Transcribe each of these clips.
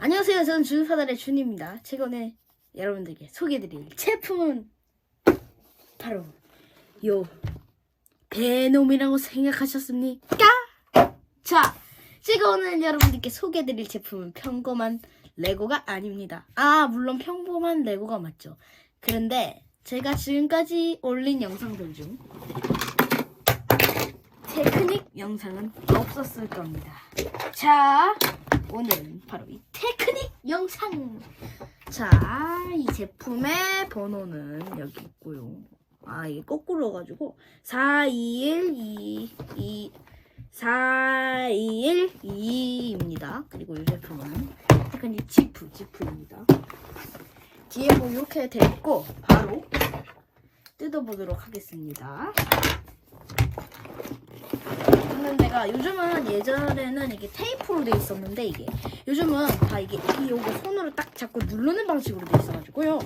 안녕하세요. 저는 주사달의 준입니다. 오늘 여러분들께 소개해드릴 제품은 바로 요 베놈이라고 생각하셨습니까? 자, 제가 오늘 여러분들께 소개해드릴 제품은 평범한 레고가 아닙니다. 아, 물론 평범한 레고가 맞죠. 그런데 제가 지금까지 올린 영상들 중 테크닉 영상은 없었을 겁니다. 자, 오늘은 바로 이 테크닉 영상. 자, 이 제품의 번호는 여기 있고요. 아, 이게 거꾸로 가지고 421 2 2 421 2입니다. 그리고 이 제품은 테크닉 지프 지프입니다. 뒤에 뭐 이렇게 돼 있고 바로 뜯어보도록 하겠습니다. 데가 요즘은 예전에는 이게 테이프로 돼 있었는데 이게 요즘은 다 이게 이 요거 손으로 딱 잡고 누르는 방식으로 돼 있어가지고요.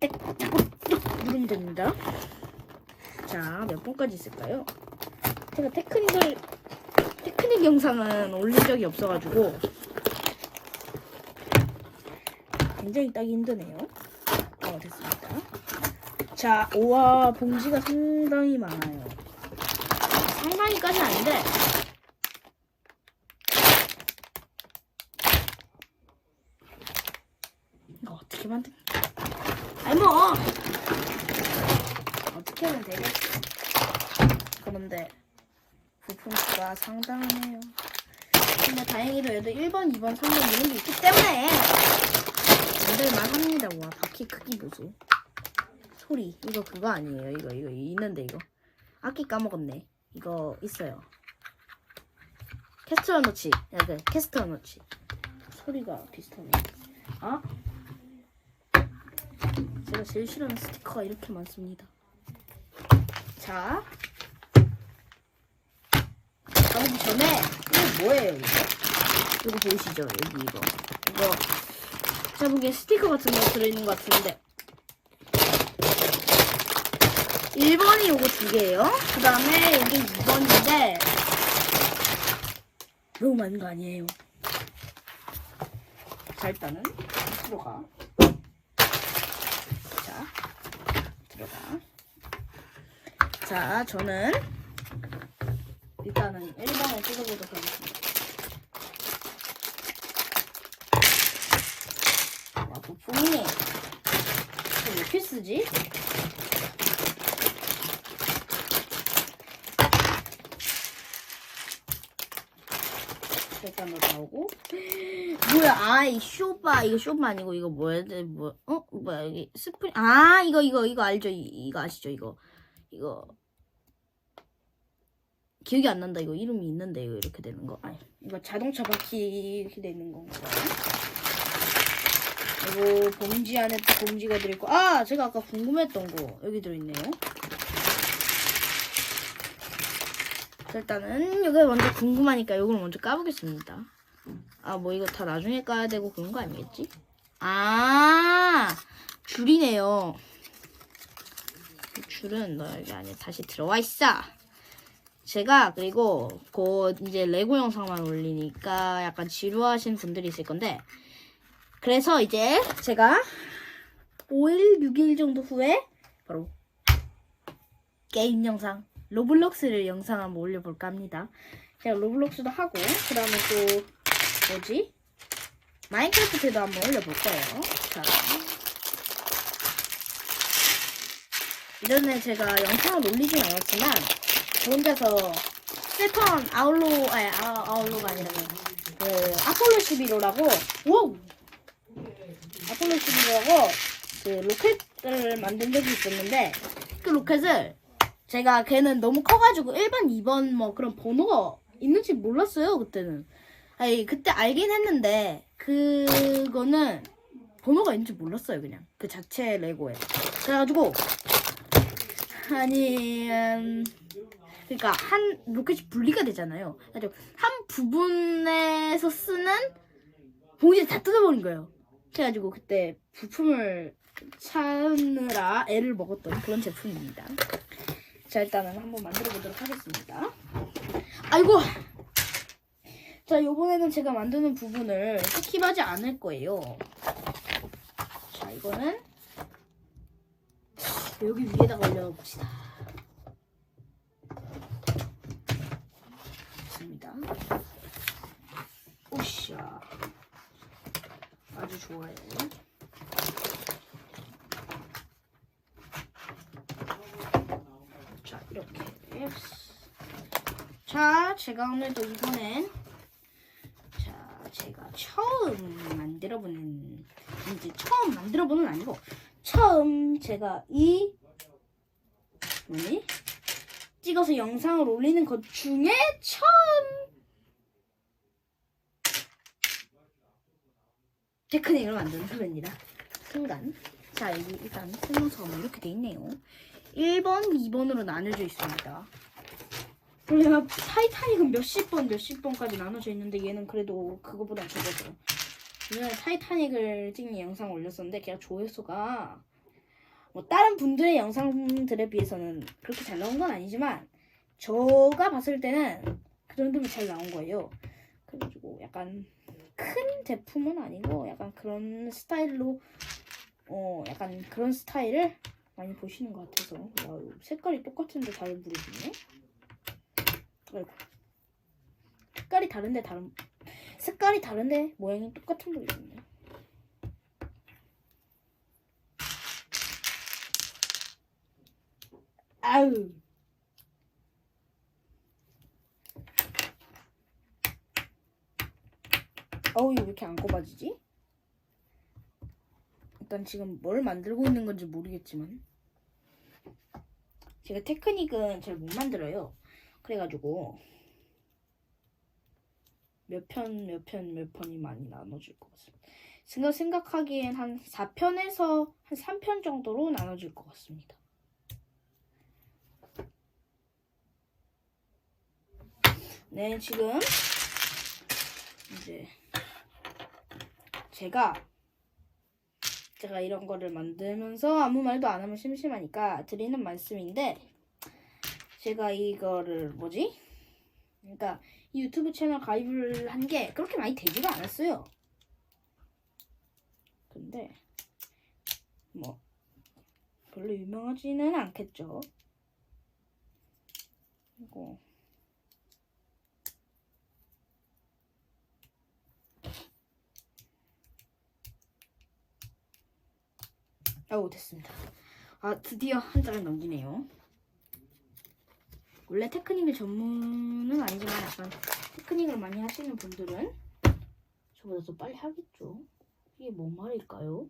딱 잡고 뚝 누르면 됩니다. 자, 몇 번까지 있을까요? 제가 테크닉을 테크닉 영상은 올린 적이 없어가지고 굉장히 따기 힘드네요. 어, 됐습니다. 자, 우와, 봉지가 상당히 많아요. 상당히까지 아닌데. 이거 어떻게 만든 아니 뭐. 어떻게 하면 되겠어? 그런데 부품수가 상당하네요. 근데 다행히도 얘도 1번, 2번, 3번 이런 게 있기 때문에 만들만 합니다. 와 바퀴 크기 보소 소리. 이거 그거 아니에요? 이거 이거 있는데 이거. 악기 까먹었네 이거 있어요. 캐스터 넣지. 야, 그 캐스터 넣지. 소리가 비슷하네. 아? 제가 제일 싫어하는 스티커가 이렇게 많습니다. 자. 가보기 전에 이거 뭐예요, 이거? 이거 보이시죠? 여기 이거. 이거 제가 보기엔 스티커 같은 거 들어있는 것 같은데 1번이 요거 두 개예요. 그 다음에 여기 2번인데 너무 많은 거 아니에요. 자 일단은 들어가. 자 들어가. 자 저는 일단은 1번을 뜯어보도록 하겠습니다. 와 부품이 왜 이렇게 쓰지? 너 나오고. 뭐야 아이 쇼바 이거 쇼바 아니고 이거 뭐야 뭐 어? 뭐야 여기 스프링 아 이거 이거 이거 알죠? 이, 이거 아시죠? 이거 이거. 기억이 안 난다. 이거 이름이 있는데 이거 이렇게 되는 거. 아니 이거 자동차 바퀴 이렇게 되는 건가? 그리고 봉지 안에 또 봉지가 들어있고. 아 제가 아까 궁금했던 거 여기 들어있네요 자, 일단은 이거 먼저 궁금하니까 이걸 먼저 까보겠습니다. 아, 뭐 이거 다 나중에 까야 되고 그런 거 아니겠지? 아, 줄이네요. 이 줄은 너 여기 안에 다시 들어와 있어. 제가 그리고 곧 이제 레고 영상만 올리니까 약간 지루하신 분들이 있을 건데 그래서 이제 제가 5일, 6일 정도 후에 바로 게임 영상 로블록스를 영상 한번 올려볼까 합니다. 제가 로블록스도 하고 그 다음에 또 뭐지? 마인크래프트도 한번 올려볼 거예요. 자. 이전에 제가 영상을 올리진 않았지만 저 혼자서 세컨 아울로 아니 아, 아울로가 아니라 그 아폴로 11호라고 오 아폴로 11호라고 그 로켓을 만든 적이 있었는데 그 로켓을 제가 걔는 너무 커가지고 1번, 2번 뭐 그런 번호가 있는지 몰랐어요, 그때는. 아니, 그때 알긴 했는데, 그거는 번호가 있는지 몰랐어요, 그냥. 그 자체 레고에. 그래가지고, 아니, 음, 그니까 한 로켓이 분리가 되잖아요. 그래가지고 한 부분에서 쓰는 봉지를 다 뜯어버린 거예요. 그래가지고 그때 부품을 찾느라 애를 먹었던 그런 제품입니다. 자 일단은 한번 만들어 보도록 하겠습니다. 아이고 자, 요번에는 제가 만드는 부분을 스킵하지 않을 거예요. 자, 이거는 여기 위에다가 올려봅시다. 좋습니다. 오샤. 아주 좋아요. 자, 이렇게. 자, 제가 오늘도 이번엔 자, 제가 처음 만들어보는 이제 처음 만들어보는 아니고 처음 제가 이 뭐니 찍어서 영상을 올리는 것 중에 처음 테크닉을 만드는 소리입니다. 순간 자 여기 일단 설명서가 뭐 이렇게 돼 있네요. 1번, 2번으로 나눠져 있습니다. 원래 타이타닉은 몇십 번, 몇십 번까지 나눠져 있는데 얘는 그래도 그거보다 적어서 예전에 타이타닉을 찍는 영상을 올렸었는데 걔가 조회수가 뭐 다른 분들의 영상들에 비해서는 그렇게 잘 나온 건 아니지만 저가 봤을 때는 그 정도면 잘 나온 거예요. 그래가지고 약간 큰 제품은 아니고 약간 그런 스타일로 어 약간 그런 스타일을 많이 보시는 것 같아서 와, 색깔이 똑같은데 잘 모르겠네. 색깔이 다른데 다른 색깔이 다른데 모양이 똑같은 거 있네. 아우. 어우 왜 이렇게 안 꼽아지지? 일단 지금 뭘 만들고 있는 건지 모르겠지만 제가 테크닉은 잘 못 만들어요. 그래가지고 몇 편, 몇 편, 몇 편이 많이 나눠질 것 같습니다. 생각, 생각하기엔 한 4편에서 한 3편 정도로 나눠질 것 같습니다. 네, 지금 이제 제가 제가 이런 거를 만들면서 아무 말도 안 하면 심심하니까 드리는 말씀인데 제가 이거를 뭐지? 그러니까 이 유튜브 채널 가입을 한 게 그렇게 많이 되지가 않았어요. 근데 뭐 별로 유명하지는 않겠죠. 이거 아우 됐습니다. 아 드디어 한 장을 넘기네요. 원래 테크닉을 전문은 아니지만 약간 테크닉을 많이 하시는 분들은 저보다 더 빨리 하겠죠. 이게 뭔 말일까요?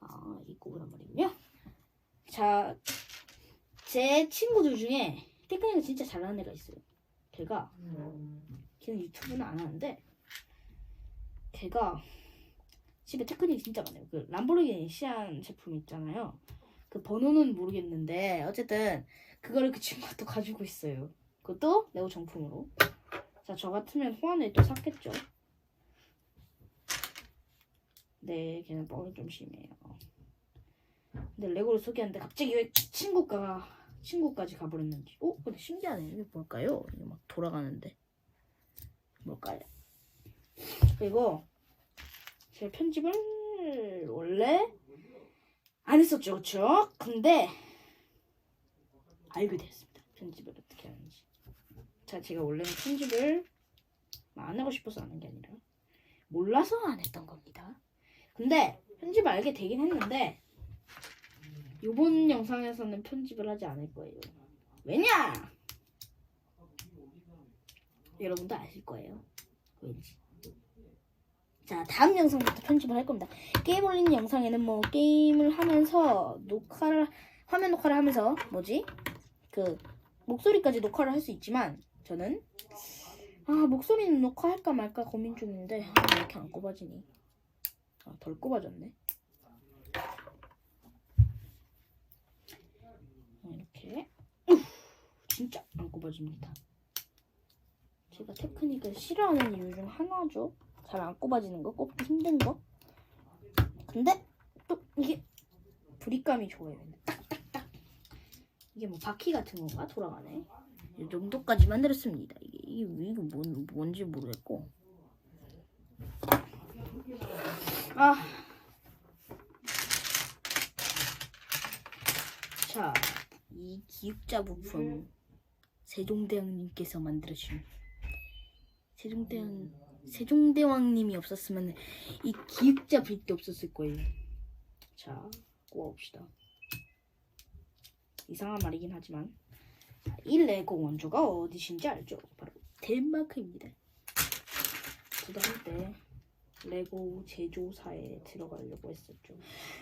아, 이거란 말이군요. 자, 제 친구들 중에 테크닉을 진짜 잘하는 애가 있어요. 걔가 걔는 유튜브는 안 하는데 걔가 집에 테크닉이 진짜 많아요. 그 람보르기니 시안 제품 있잖아요. 그 번호는 모르겠는데 어쨌든 그거를 그 친구가 또 가지고 있어요. 그것도 레고 정품으로. 자, 저 같으면 호환을 또 샀겠죠. 네, 걔는 뻥이 좀 심해요. 근데 레고를 소개하는데 갑자기 왜 친구가 친구까지 가버렸는지. 어, 근데 신기하네. 이게 뭘까요? 이게 막 돌아가는데 뭘까요? 그리고 제가 편집을 원래 안 했었죠, 그렇죠? 근데 알게 됐습니다. 편집을 어떻게 하는지. 자, 제가 원래는 편집을 안 하고 싶어서 하는 게 아니라 몰라서 안 했던 겁니다. 근데 편집을 알게 되긴 했는데 이번 영상에서는 편집을 하지 않을 거예요. 왜냐? 여러분도 아실 거예요. 왠지. 자, 다음 영상부터 편집을 할 겁니다. 게임 올리는 영상에는 뭐 게임을 하면서 녹화를 화면 녹화를 하면서 뭐지? 그 목소리까지 녹화를 할 수 있지만 저는 아 목소리는 녹화할까 말까 고민 중인데 아, 왜 이렇게 안 꼽아지니? 아, 덜 꼽아졌네. 아, 이렇게 우, 진짜 안 꼽아집니다. 제가 테크닉을 싫어하는 이유 중 하나죠. 잘 안 꼽아지는 거, 꼽기 힘든 거. 근데 또 이게 브릿감이 좋아요. 이게 뭐 바퀴 같은 건가? 돌아가네. 이 정도까지 만들었습니다. 이게, 이게 이거 뭔, 뭔지 모르겠고. 아. 자, 이 기육자 부품 세종대왕님께서 만들어주신 세종대왕 세종대왕님이 없었으면 이 기육자 빌게 없었을 거예요. 자, 꼬아봅시다. 이상한 말이긴 하지만 자, 이 레고 원조가 어디신지 알죠? 바로 덴마크입니다. 저도 한때 레고 제조사에 들어가려고 했었죠.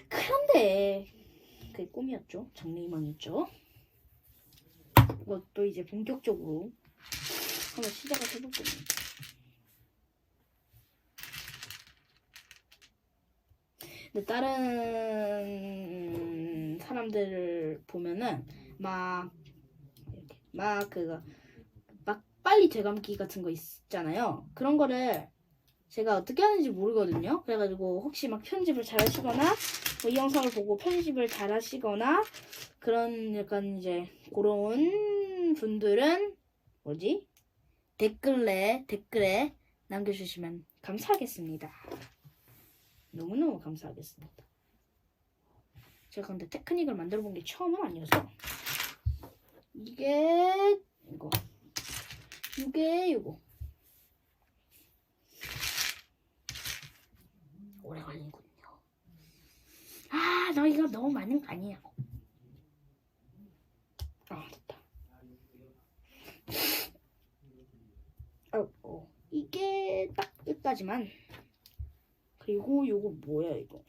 그런데 그게 꿈이었죠. 장래희망이었죠. 이것도 이제 본격적으로 한번 시작을 해볼 겁니다. 근데 다른 사람들을 보면은 막 이렇게 막 그거 막 빨리 되감기 같은 거 있잖아요. 그런 거를 제가 어떻게 하는지 모르거든요. 그래가지고 혹시 막 편집을 잘 하시거나 뭐 이 영상을 보고 편집을 잘 하시거나 그런 약간 이제 그런 분들은 뭐지 댓글에 댓글에 남겨주시면 감사하겠습니다. 너무너무 감사하겠습니다. 제가 근데 테크닉을 만들어 본 게 처음은 아니어서 이게 이거 이게 이거 오래 걸리군요. 아, 너 이거 너무 많은 거 아니야? 아, 됐다. 어, 어. 이게 딱 끝까지만. 그리고 요거 뭐야 이거?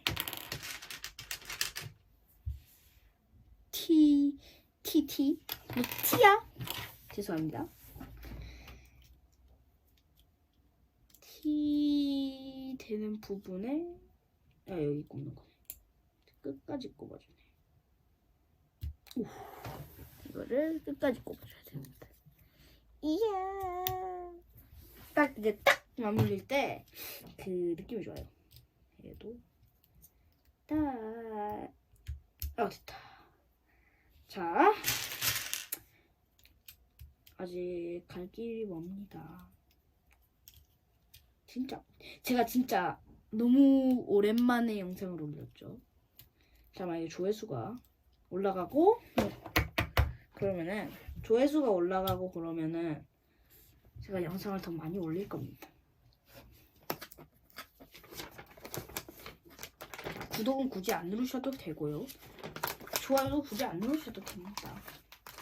T 뭐 T야? 죄송합니다. T 되는 부분에 아 여기 꼽는 거네. 끝까지 꼽아주네. 오, 이거를 끝까지 꼽아줘야 됩니다. 이야. 딱 이제 딱 맞물릴 때그 느낌이 좋아요. 얘도 딱. 아 됐다. 자, 아직 갈 길이 멉니다. 진짜 제가 진짜 너무 오랜만에 영상을 올렸죠. 자, 만약에 조회수가 올라가고 네. 그러면은 조회수가 올라가고 그러면은 제가 영상을 더 많이 올릴 겁니다. 구독은 굳이 안 누르셔도 되고요. 좋아요도 굳이 안 누르셔도 됩니다.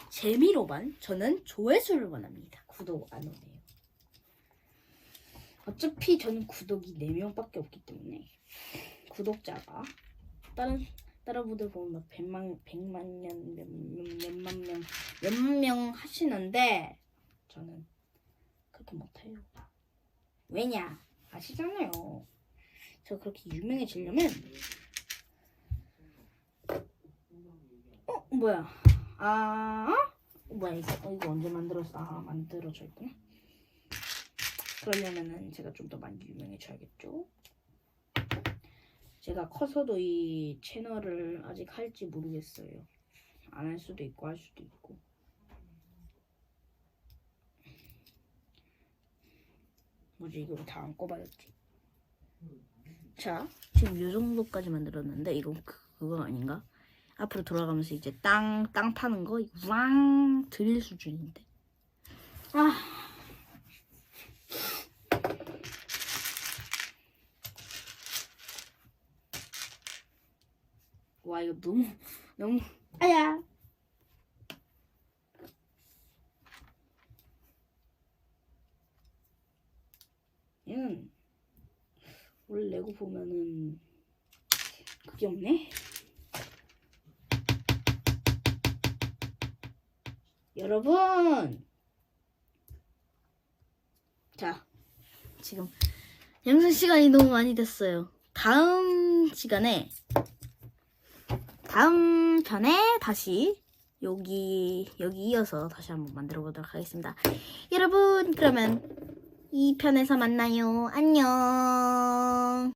재미로만 저는 조회수를 원합니다. 구독 안 오네요. 어차피 저는 구독이 4명밖에 없기 때문에 구독자가 다른 다른 분들 보면 막 100만 100만 년 몇, 몇, 몇만 명 몇 명 하시는데 저는 그렇게 못해요. 왜냐 아시잖아요. 저 그렇게 유명해지려면 어 뭐야 아 어, 뭐야 이거 어, 이거 언제 만들었어 아 만들어져 있구나. 그러려면은 제가 좀 더 많이 유명해져야겠죠. 제가 커서도 이 채널을 아직 할지 모르겠어요. 안 할 수도 있고 할 수도 있고. 뭐지 이거 다안 꼽아졌지. 자 지금 이 정도까지 만들었는데 이거 그, 그거 아닌가? 앞으로 돌아가면서 이제 땅 땅 파는 거 왕 드릴 수준인데. 아. 와 이거 너무 너무 아야 얘는 원래 레고 보면은 그게 없네 여러분 자 지금 영상 시간이 너무 많이 됐어요 다음 시간에 다음 편에 다시 여기 여기 이어서 다시 한번 만들어 보도록 하겠습니다. 여러분 그러면 이 편에서 만나요. 안녕.